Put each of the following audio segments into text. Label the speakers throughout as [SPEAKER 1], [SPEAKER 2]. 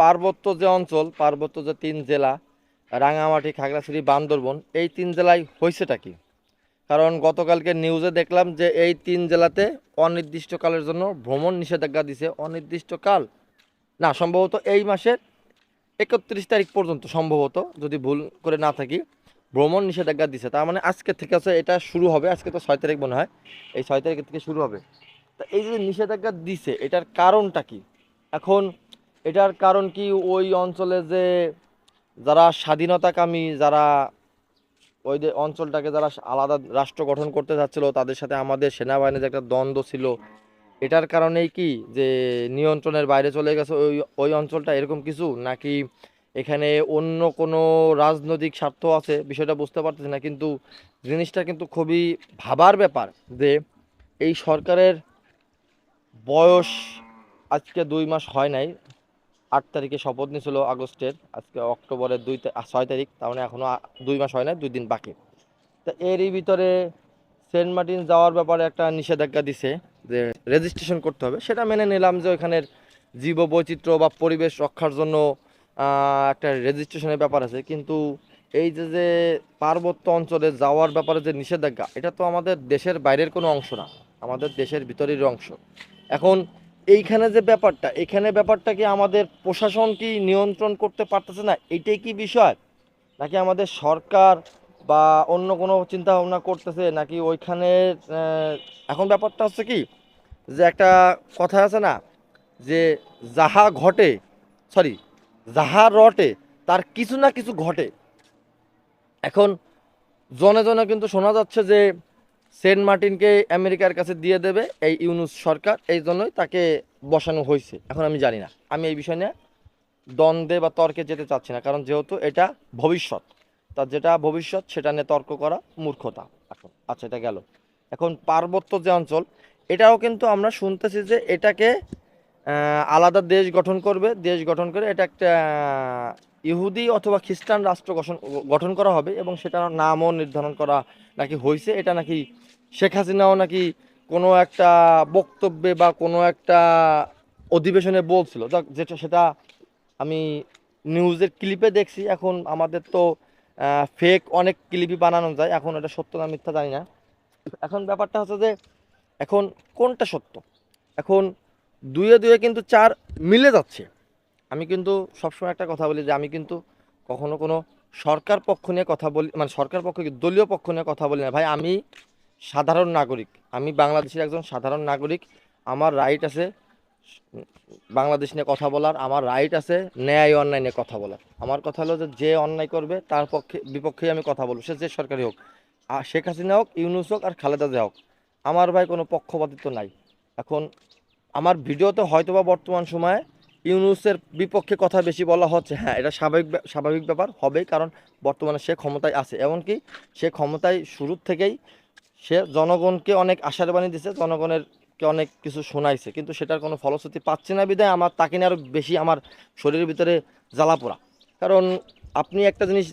[SPEAKER 1] পার্বত্য যে অঞ্চল, পার্বত্য যে তিন জেলা, রাঙামাটি, খাগড়াছড়ি, বান্দরবন, এই তিন জেলায় হয়েছেটা কি? কারণ গতকালকে নিউজে দেখলাম যে এই তিন জেলাতে অনির্দিষ্টকালের জন্য ভ্রমণ নিষেধাজ্ঞা দিছে। অনির্দিষ্টকাল? না, সম্ভবত এই মাসের একত্রিশ তারিখ পর্যন্ত সম্ভবত, যদি ভুল করে না থাকি, ভ্রমণ নিষেধাজ্ঞা দিছে। তার মানে আজকে থেকে আছে এটা শুরু হবে, আজকে তো ছয় তারিখ মনে হয়, এই ছয় তারিখ থেকে শুরু হবে। তা এই যে নিষেধাজ্ঞা দিছে, এটার কারণটা কি? এখন এটার কারণ কি? ওই অঞ্চলে যে যারা স্বাধীনতাকামী, যারা ওই অঞ্চলটাকে যারা আলাদা রাষ্ট্র গঠন করতে যাচ্ছিল, তাদের সাথে আমাদের সেনাবাহিনীর একটা দ্বন্দ্ব ছিল, এটার কারণেই কি যে নিয়ন্ত্রণের বাইরে চলে গেছে ওই ওই অঞ্চলটা? এরকম কিছু? নাকি এখানে অন্য কোনো রাজনৈতিক স্বার্থ আছে? বিষয়টা বুঝতে পারতেছি না, কিন্তু জিনিসটা কিন্তু খুবই ভাবার ব্যাপার যে এই সরকারের বয়স আজকে দুই মাস হয় নাই। আট তারিখে শপথ নিয়েছিল আগস্টের, আজকে অক্টোবরের দুই ছয় তারিখ, তার মানে এখনও দুই মাস হয় না দুই দিন বাকি। তা এরই ভিতরে সেন্ট মার্টিন যাওয়ার ব্যাপারে একটা নিষেধাজ্ঞা দিছে যে রেজিস্ট্রেশন করতে হবে। সেটা মেনে নিলাম যে ওইখানের জীব বৈচিত্র্য বা পরিবেশ রক্ষার জন্য একটা রেজিস্ট্রেশনের ব্যাপার আছে। কিন্তু এই যে যে পার্বত্য অঞ্চলে যাওয়ার ব্যাপারে যে নিষেধাজ্ঞা, এটা তো আমাদের দেশের বাইরের কোনো অংশ না। আমাদের দেশের ভিতরের অংশ। এখন এইখানে যে ব্যাপারটা, এখানে ব্যাপারটা কি আমাদের প্রশাসন কি নিয়ন্ত্রণ করতে পারতেছে না? এটাই কি বিষয়? নাকি আমাদের সরকার বা অন্য কোনো চিন্তা ভাবনা করতেছে? নাকি ওইখানে এখন ব্যাপারটা হচ্ছে কি যে একটা কথা আছে না যে যাহা ঘটে সরি যাহা রটে তার কিছু না কিছু ঘটে। এখন জনে জনে কিন্তু শোনা যাচ্ছে যে সেন্ট মার্টিনকে আমেরিকার কাছে দিয়ে দেবে এই ইউনুস সরকার, এই জন্যই তাকে বসানো হয়েছে। এখন আমি জানি না। আমি এই বিষয় নিয়ে দ্বন্দ্বে বা তর্কে যেতে চাচ্ছি না, কারণ যেহেতু এটা ভবিষ্যৎ তার যেটা ভবিষ্যৎ সেটা নিয়ে তর্ক করা মূর্খতা। এখন আচ্ছা এটা গেল। এখন পার্বত্য যে অঞ্চল, এটাও কিন্তু আমরা শুনতেছি যে এটাকে আলাদা দেশ গঠন করবে। দেশ গঠন করে এটা একটা ইহুদি অথবা খ্রিস্টান রাষ্ট্র গঠন করা হবে এবং সেটার নামও নির্ধারণ করা নাকি হয়েছে এটা নাকি শেখ হাসিনাও নাকি কোনো একটা বক্তব্যে বা কোনো একটা অধিবেশনে বলছিল। যেটা, সেটা আমি নিউজের ক্লিপে দেখছি, এখন আমাদের তো ফেক অনেক ক্লিপই বানানো যায়, এখন এটা সত্য না মিথ্যা জানি না। এখন ব্যাপারটা হচ্ছে যে, এখন কোনটা সত্য? এখন দুয়ে দুয়ে কিন্তু চার মিলে যাচ্ছে। আমি কিন্তু সবসময় একটা কথা বলি যে আমি কিন্তু কখনো কোনো সরকার পক্ষ নিয়ে কথা বলি মানে সরকার পক্ষ দলীয় পক্ষ নিয়ে কথা বলি না। ভাই, আমি সাধারণ নাগরিক, আমি বাংলাদেশের একজন সাধারণ নাগরিক, আমার রাইট আছে বাংলাদেশ নিয়ে কথা বলার, আমার রাইট আছে ন্যায় অন্যায় নিয়ে কথা বলার। আমার কথা হলো যে যে অন্যায় করবে, তার পক্ষে বিপক্ষে আমি কথা বলব, সে যে সরকারি হোক। আর শেখ হাসিনা হোক, ইউনুস হোক আর খালেদা জিয়া হোক, আমার ভাই কোনো পক্ষপাতিত্ব নাই। এখন আমার ভিডিওতে হয়তোবা বর্তমান সময়ে ইউনুসের বিপক্ষে কথা বেশি বলা হচ্ছে। হ্যাঁ এটা স্বাভাবিক স্বাভাবিক ব্যাপার হবে কারণ বর্তমানে সে ক্ষমতায় আছে। এমনকি সে ক্ষমতায় শুরুর থেকেই সে জনগণকে অনেক আশার বাণী দিছে জনগণের কে অনেক কিছু শোনাইছে। কিন্তু সেটার কোনো ফলশ্রুতি পাচ্ছে না বিদায় আমার, তাকে নিয়ে আরও বেশি আমার শরীরের ভিতরে জ্বালা পোড়া। কারণ আপনি একটা জিনিস,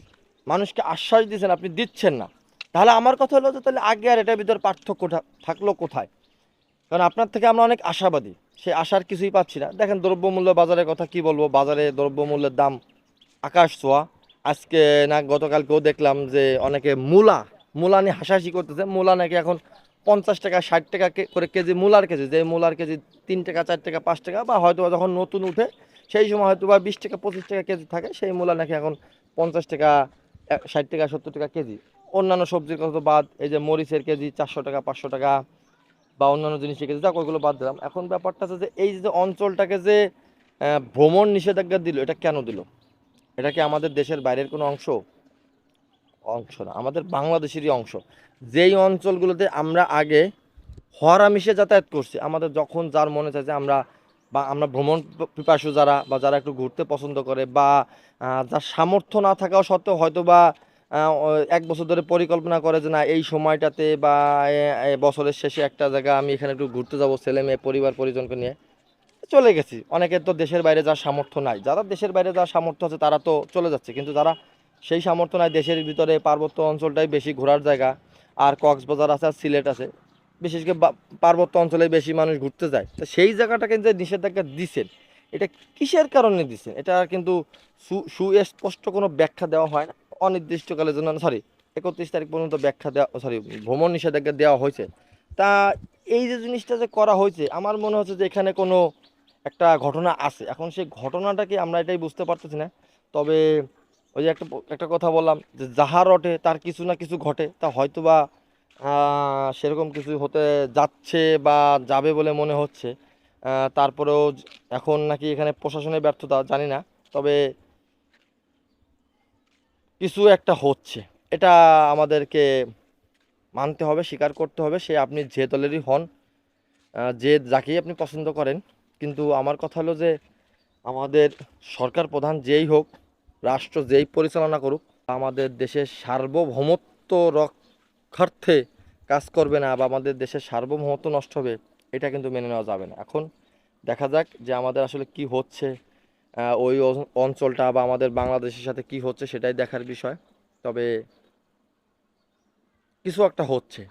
[SPEAKER 1] মানুষকে আশ্বাস দিচ্ছেন আপনি দিচ্ছেন না। তাহলে আমার কথা হলো যে, তাহলে আগে আর এটার ভিতরে পার্থক্যটা থাকল কোথায়? কারণ আপনার থেকে আমরা অনেক আশাবাদী। সেই আশার কিছুই পাচ্ছি না। দেখেন দ্রব্যমূল্য বাজারের কথা কি বলব? বাজারে দ্রব্যমূল্যের দাম আকাশ ছোঁয়া। আজকে না, গতকালকেও দেখলাম যে অনেকে মূলা মূলা নিয়ে হাসাহাসি করতেছে। মূলা নাকি এখন পঞ্চাশ টাকা, ষাট টাকা করে কেজি মূলার কেজি, যে মূলার কেজি তিন টাকা, চার টাকা, পাঁচ টাকা, বা হয়তো যখন নতুন উঠে, সেই সময় হয়তো বা বিশ টাকা, পঁচিশ টাকা কেজি থাকে। সেই মূলা নাকি এখন পঞ্চাশ টাকা ষাট টাকা, সত্তর টাকা কেজি। অন্যান্য সবজির কথা বাদ, এই যে মরিচের কেজি চারশো টাকা, পাঁচশো টাকা বা অন্যান্য জিনিস কেজি যাক, ওইগুলো বাদ দিলাম। এখন ব্যাপারটা হচ্ছে যে, এই যে অঞ্চলটাকে যে ভ্রমণ নিষেধাজ্ঞা দিল, এটা কেন দিল? এটা কি আমাদের দেশের বাইরের কোনো অংশ? অংশ না, আমাদের বাংলাদেশেরই অংশ। যেই অঞ্চলগুলোতে আমরা আগে হরামিশে যাতায়াত করছি, আমাদের যখন যার মনে চায় যে আমরা, বা আমরা ভ্রমণ পিপাসু যারা, বা যারা একটু ঘুরতে পছন্দ করে, বা যার সামর্থ্য না থাকাও সত্ত্বেও হয়তো বা এক বছর ধরে পরিকল্পনা করে যে না, এই সময়টাতে বা বছরের শেষে একটা জায়গা আমি এখানে একটু ঘুরতে যাব, ছেলে মেয়ে, পরিবার, পরিজনকে নিয়ে। চলে গেছি। অনেকের তো দেশের বাইরে যাওয়ার সামর্থ্য নাই। যারা দেশের বাইরে যাওয়ার সামর্থ্য আছে, তারা তো চলে যাচ্ছে। কিন্তু যারা সেই সামর্থ্য নাই, দেশের ভিতরে পার্বত্য অঞ্চলটাই বেশি ঘোরার জায়গা, আর কক্সবাজার আছে, আর সিলেট আছে, বিশেষ করে পার্বত্য অঞ্চলে বেশি মানুষ ঘুরতে যায়। তো সেই জায়গাটাকে যে নিষেধাজ্ঞা দিচ্ছেন এটা কিসের কারণে দিচ্ছেন এটা কিন্তু সুস্পষ্ট কোনো ব্যাখ্যা দেওয়া হয় না? অনির্দিষ্টকালের জন্য সরি একত্রিশ তারিখ পর্যন্ত ব্যাখ্যা দেওয়া সরি ভ্রমণ নিষেধাজ্ঞা দেওয়া হয়েছে। তা এই যে জিনিসটা যে করা হয়েছে, আমার মনে হচ্ছে যে এখানে কোনো একটা ঘটনা আছে। এখন সেই ঘটনাটাকে আমরা এটাই বুঝতে পারতেছি না। তবে ওই যে একটা একটা কথা বললাম যে যাহা রটে, তার কিছু না কিছু ঘটে। তা হয়তো বা সেরকম কিছু হতে যাচ্ছে বা যাবে বলে মনে হচ্ছে। তারপরেও এখন নাকি এখানে প্রশাসনের ব্যর্থতা জানি না। তবে কিছু একটা হচ্ছে। এটা আমাদেরকে মানতে হবে, স্বীকার করতে হবে। সে আপনি যে দলেরই হন যে যাকেই আপনি পছন্দ করেন। কিন্তু আমার কথা হলো যে, আমাদের সরকার প্রধান যেই হোক, রাষ্ট্র যেই পরিচালনা করুক, আমাদের দেশের সার্বভৌমত্ব রক্ষার্থে কাজ করবে না বা আমাদের দেশের সার্বভৌমত্ব নষ্ট হবে, এটা কিন্তু মেনে নেওয়া যাবে না। এখন দেখা যাক যে আমাদের আসলে কি হচ্ছে। ওই অঞ্চলটা বা আমাদের বাংলাদেশের সাথে কি হচ্ছে সেটাই দেখার বিষয়। তবে কিছু একটা হচ্ছে।